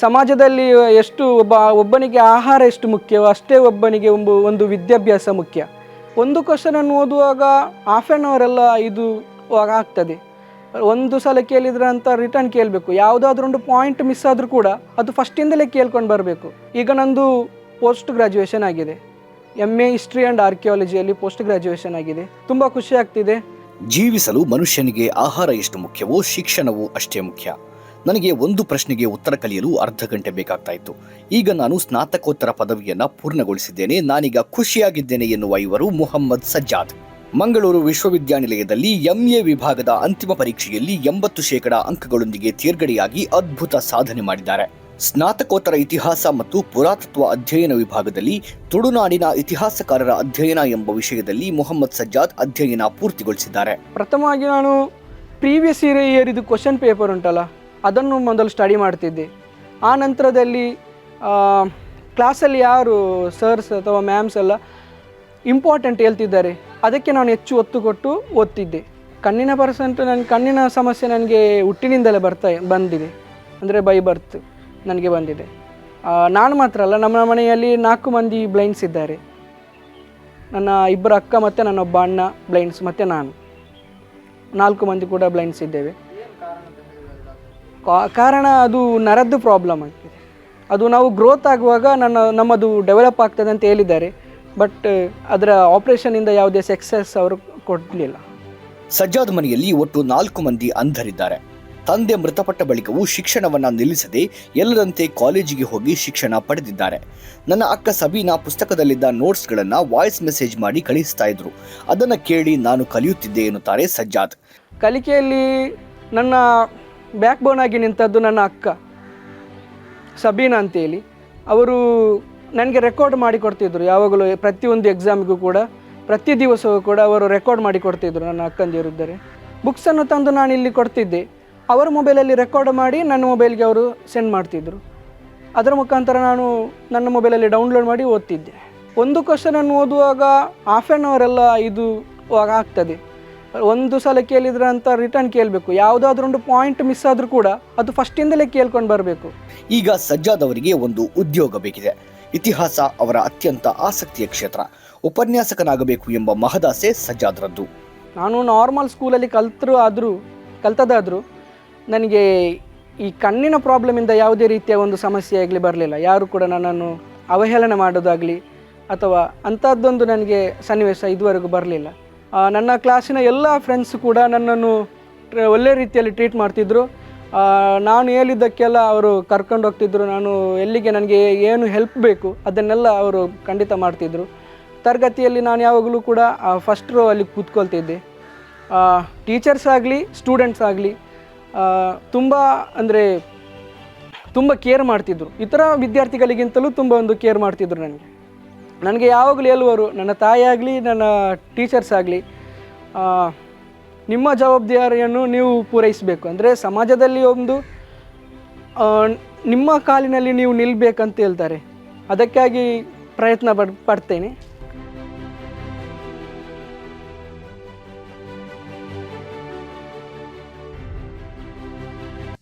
ಸಮಾಜದಲ್ಲಿ ಎಷ್ಟು ಒಬ್ಬ ಒಬ್ಬನಿಗೆ ಆಹಾರ ಎಷ್ಟು ಮುಖ್ಯವೋ ಅಷ್ಟೇ ಒಬ್ಬನಿಗೆ ಒಂದು ಒಂದು ವಿದ್ಯಾಭ್ಯಾಸ ಮುಖ್ಯ. ಒಂದು ಕ್ವಶನನ್ನು ಓದುವಾಗ ಹಾಫ್ ಆ್ಯನ್ ಅವರ್ ಎಲ್ಲ ಇದು ಆಗ್ತದೆ. ಒಂದು ಸಲ ಕೇಳಿದ್ರೆ ಅಂತ ರಿಟರ್ನ್ ಕೇಳಬೇಕು. ಯಾವುದಾದ್ರೂ ಒಂದು ಪಾಯಿಂಟ್ ಮಿಸ್ ಆದರೂ ಕೂಡ ಅದು ಫಸ್ಟಿಂದಲೇ ಕೇಳ್ಕೊಂಡು ಬರಬೇಕು. ಈಗ ನಂದು ಪೋಸ್ಟ್ ಗ್ರ್ಯಾಜುಯೇಷನ್ ಆಗಿದೆ. ಎಂ ಎ ಹಿಸ್ಟ್ರಿ ಆ್ಯಂಡ್ ಆರ್ಕಿಯಾಲಜಿಯಲ್ಲಿ ಪೋಸ್ಟ್ ಗ್ರ್ಯಾಜುಯೇಷನ್ ಆಗಿದೆ. ತುಂಬ ಖುಷಿ ಆಗ್ತಿದೆ. ಜೀವಿಸಲು ಮನುಷ್ಯನಿಗೆ ಆಹಾರ ಎಷ್ಟು ಮುಖ್ಯವೋ ಶಿಕ್ಷಣವೂ ಅಷ್ಟೇ ಮುಖ್ಯ. ನನಗೆ ಒಂದು ಪ್ರಶ್ನೆಗೆ ಉತ್ತರ ಕಲಿಯಲು ಅರ್ಧ ಗಂಟೆ ಬೇಕಾಗ್ತಾ ಇತ್ತು ಈಗ ನಾನು ಸ್ನಾತಕೋತ್ತರ ಪದವಿಯನ್ನು ಪೂರ್ಣಗೊಳಿಸಿದ್ದೇನೆ. ನಾನೀಗ ಖುಷಿಯಾಗಿದ್ದೇನೆ ಎನ್ನುವ ಇವರು ಮುಹಮ್ಮದ್ ಸಜ್ಜಾದ್. ಮಂಗಳೂರು ವಿಶ್ವವಿದ್ಯಾನಿಲಯದಲ್ಲಿ ಎಂಎ ವಿಭಾಗದ ಅಂತಿಮ ಪರೀಕ್ಷೆಯಲ್ಲಿ ಎಂಬತ್ತು ಶೇಕಡ ಅಂಕಗಳೊಂದಿಗೆ ತೇರ್ಗಡೆಯಾಗಿ ಅದ್ಭುತ ಸಾಧನೆ ಮಾಡಿದ್ದಾರೆ. ಸ್ನಾತಕೋತ್ತರ ಇತಿಹಾಸ ಮತ್ತು ಪುರಾತತ್ವ ಅಧ್ಯಯನ ವಿಭಾಗದಲ್ಲಿ ತುಳುನಾಡಿನ ಇತಿಹಾಸಕಾರರ ಅಧ್ಯಯನ ಎಂಬ ವಿಷಯದಲ್ಲಿ ಮೊಹಮ್ಮದ್ ಸಜ್ಜಾದ್ ಅಧ್ಯಯನ ಪೂರ್ತಿಗೊಳಿಸಿದ್ದಾರೆ. ಪ್ರಥಮವಾಗಿ ನಾನು ಪ್ರೀವಿಯಸ್ ಇಯರ್ ಇದು ಕ್ವಶನ್ ಪೇಪರ್ ಉಂಟಲ್ಲ? ಅದನ್ನು ಮೊದಲು ಸ್ಟಡಿ ಮಾಡ್ತಿದ್ದೆ. ಆ ನಂತರದಲ್ಲಿ ಕ್ಲಾಸಲ್ಲಿ ಯಾರು ಸರ್ಸ್ ಅಥವಾ ಮ್ಯಾಮ್ಸ್ ಎಲ್ಲ ಇಂಪಾರ್ಟೆಂಟ್ ಹೇಳ್ತಿದ್ದಾರೆ. ಅದಕ್ಕೆ ನಾನು ಹೆಚ್ಚು ಒತ್ತು ಕೊಟ್ಟು ಓದ್ತಿದ್ದೆ. ಕಣ್ಣಿನ ಪರ್ಸೆಂಟ್ ನನ್ನ ಕಣ್ಣಿನ ಸಮಸ್ಯೆ ನನಗೆ ಹುಟ್ಟಿನಿಂದಲೇ ಬರ್ತಾ, ಬಂದಿದೆ. ಅಂದರೆ ಬೈ ಬರ್ತ್ ನನಗೆ ಬಂದಿದೆ. ನಾನು ಮಾತ್ರ ಅಲ್ಲ, ನಮ್ಮ ಮನೆಯಲ್ಲಿ ನಾಲ್ಕು ಮಂದಿ ಬ್ಲೈಂಡ್ಸ್ ಇದ್ದಾರೆ. ನನ್ನ ಇಬ್ಬರು ಅಕ್ಕ ಮತ್ತು ನನ್ನೊಬ್ಬ ಅಣ್ಣ ಬ್ಲೈಂಡ್ಸ್ ಮತ್ತು ನಾನು. ನಾಲ್ಕು ಮಂದಿ ಕೂಡ ಬ್ಲೈಂಡ್ಸ್ ಇದ್ದೇವೆ. ಕಾರಣ ಅದು ನರದ್ದು ಪ್ರಾಬ್ಲಮ್ ಆಗ್ತದೆ ಅದು ನಾವು ಗ್ರೋತ್ ಆಗುವಾಗ ನನ್ನ ನಮ್ಮದು ಡೆವಲಪ್ ಆಗ್ತದೆ ಅಂತ ಹೇಳಿದ್ದಾರೆ. ಬಟ್ ಅದರ ಆಪ್ರೇಷನಿಂದ ಯಾವುದೇ ಸಕ್ಸಸ್ ಅವರು ಕೊಡಲಿಲ್ಲ. ಸಜ್ಜಾದ್ ಮನೆಯಲ್ಲಿ ಒಟ್ಟು ನಾಲ್ಕು ಮಂದಿ ಅಂಧರಿದ್ದಾರೆ. ತಂದೆ ಮೃತಪಟ್ಟ ಬಳಿಕವೂ ಶಿಕ್ಷಣವನ್ನ ನಿಲ್ಲಿಸದೆ ಎಲ್ಲರಂತೆ ಕಾಲೇಜಿಗೆ ಹೋಗಿ ಶಿಕ್ಷಣ ಪಡೆದಿದ್ದಾರೆ. ನನ್ನ ಅಕ್ಕ ಸಬೀನಾ ಪುಸ್ತಕದಲ್ಲಿದ್ದ ನೋಟ್ಸ್ಗಳನ್ನು ವಾಯ್ಸ್ ಮೆಸೇಜ್ ಮಾಡಿ ಕಳಿಸ್ತಾ ಇದ್ರು. ಅದನ್ನ ಕೇಳಿ ನಾನು ಕಲಿಯುತ್ತಿದ್ದೆ ಎನ್ನುತ್ತಾರೆ ಸಜ್ಜಾದ್. ಕಲಿಕೆಯಲ್ಲಿ ನನ್ನ ಬ್ಯಾಕ್ ಬೋನ್ ಆಗಿ ನಿಂತದ್ದು ನನ್ನ ಅಕ್ಕ. ಸಬೀನಾ ಅಂತೇಳಿ. ಅವರು ನನಗೆ ರೆಕಾರ್ಡ್ ಮಾಡಿ ಕೊಡ್ತಿದ್ರು ಯಾವಾಗಲೂ ಪ್ರತಿಯೊಂದು ಎಕ್ಸಾಮಿಗೂ ಕೂಡ, ಪ್ರತಿ ದಿವಸವೂ ಕೂಡ ಅವರು ರೆಕಾರ್ಡ್ ಮಾಡಿ ಕೊಡ್ತಿದ್ರು ನನ್ನ ಅಕ್ಕಂದಿರಿದ್ದರೆ ಬುಕ್ಸನ್ನು ತಂದು ನಾನು ಇಲ್ಲಿ ಕೊಡ್ತಿದ್ದೆ. ಅವರ ಮೊಬೈಲಲ್ಲಿ ರೆಕಾರ್ಡ್ ಮಾಡಿ ನನ್ನ ಮೊಬೈಲ್ಗೆ ಅವರು ಸೆಂಡ್ ಮಾಡ್ತಿದ್ರು. ಅದರ ಮುಖಾಂತರ ನಾನು ನನ್ನ ಮೊಬೈಲಲ್ಲಿ ಡೌನ್ಲೋಡ್ ಮಾಡಿ ಓದ್ತಿದ್ದೆ. ಒಂದು ಕ್ವಶನನ್ನು ಓದುವಾಗ ಹಾಫ್ ಆ್ಯನ್ ಅವರ್ ಎಲ್ಲ ಇದು ಆಗ್ತದೆ. ಒಂದು ಸಲ ಕೇಳಿದ್ರೆ ಅಂತ ರಿಟರ್ನ್ ಕೇಳಬೇಕು. ಯಾವುದಾದ್ರೂ ಒಂದು ಪಾಯಿಂಟ್ ಮಿಸ್ ಆದರೂ ಕೂಡ ಅದು ಫಸ್ಟಿಂದಲೇ ಕೇಳ್ಕೊಂಡು ಬರಬೇಕು. ಈಗ ಸಜ್ಜಾದ್ ಅವರಿಗೆ ಒಂದು ಉದ್ಯೋಗ ಬೇಕಿದೆ. ಇತಿಹಾಸ ಅವರ ಅತ್ಯಂತ ಆಸಕ್ತಿಯ ಕ್ಷೇತ್ರ. ಉಪನ್ಯಾಸಕನಾಗಬೇಕು ಎಂಬ ಮಹದಾಸೆ ಸಜ್ಜಾದ್ರದ್ದು. ನಾನು ನಾರ್ಮಲ್ ಸ್ಕೂಲಲ್ಲಿ ಕಲ್ತರು ಆದರೂ ಕಲ್ತದಾದರೂ ನನಗೆ ಈ ಕಣ್ಣಿನ ಪ್ರಾಬ್ಲಮಿಂದ ಯಾವುದೇ ರೀತಿಯ ಒಂದು ಸಮಸ್ಯೆ ಆಗಲಿ ಬರಲಿಲ್ಲ. ಯಾರು ಕೂಡ ನನ್ನನ್ನು ಅವಹೇಳನ ಮಾಡೋದಾಗಲಿ ಅಥವಾ ಅಂಥದ್ದೊಂದು ನನಗೆ ಸನ್ನಿವೇಶ ಇದುವರೆಗೂ ಬರಲಿಲ್ಲ. ನನ್ನ ಕ್ಲಾಸಿನ ಎಲ್ಲ ಫ್ರೆಂಡ್ಸ್ ಕೂಡ ನನ್ನನ್ನು ಒಳ್ಳೆ ರೀತಿಯಲ್ಲಿ ಟ್ರೀಟ್ ಮಾಡ್ತಿದ್ರು. ಆ, ನಾನು ಹೇಳಿದ್ದಕ್ಕೆಲ್ಲ ಅವರು ಕರ್ಕೊಂಡು ಹೋಗ್ತಿದ್ರು. ನಾನು ಎಲ್ಲಿಗೆ ನನಗೆ ಏನು ಹೆಲ್ಪ್ ಬೇಕು ಅದನ್ನೆಲ್ಲ ಅವರು ಖಂಡಿತ ಮಾಡ್ತಿದ್ರು. ತರಗತಿಯಲ್ಲಿ ನಾನು ಯಾವಾಗಲೂ ಕೂಡ ಫಸ್ಟ್ ರೋ ಅಲ್ಲಿ ಕೂತ್ಕೊಳ್ತಿದ್ದೆ. ಟೀಚರ್ಸ್ ಆಗಲಿ ಸ್ಟೂಡೆಂಟ್ಸ್ ಆಗಲಿ ತುಂಬ ಅಂದರೆ ತುಂಬ ಕೇರ್ ಮಾಡ್ತಿದ್ರು. ಇತರ ವಿದ್ಯಾರ್ಥಿಗಳಿಗಿಂತಲೂ ತುಂಬ ಒಂದು ಕೇರ್ ಮಾಡ್ತಿದ್ರು ನನಗೆ. ನನಗೆ ಯಾವಾಗಲೂ ಎಲ್ಲವರು, ನನ್ನ ತಾಯಿಯಾಗಲಿ ನನ್ನ ಟೀಚರ್ಸ್ ಆಗಲಿ ನಿಮ್ಮ ಜವಾಬ್ದಾರಿಯನ್ನು ನೀವು ಪೂರೈಸಬೇಕು. ಅಂದರೆ ಸಮಾಜದಲ್ಲಿ ಒಂದು ನಿಮ್ಮ ಕಾಲಿನಲ್ಲಿ ನೀವು ನಿಲ್ಲಬೇಕಂತ ಹೇಳ್ತಾರೆ. ಅದಕ್ಕಾಗಿ ಪ್ರಯತ್ನ ಪಡ್, ಪಡ್ತೇನೆ.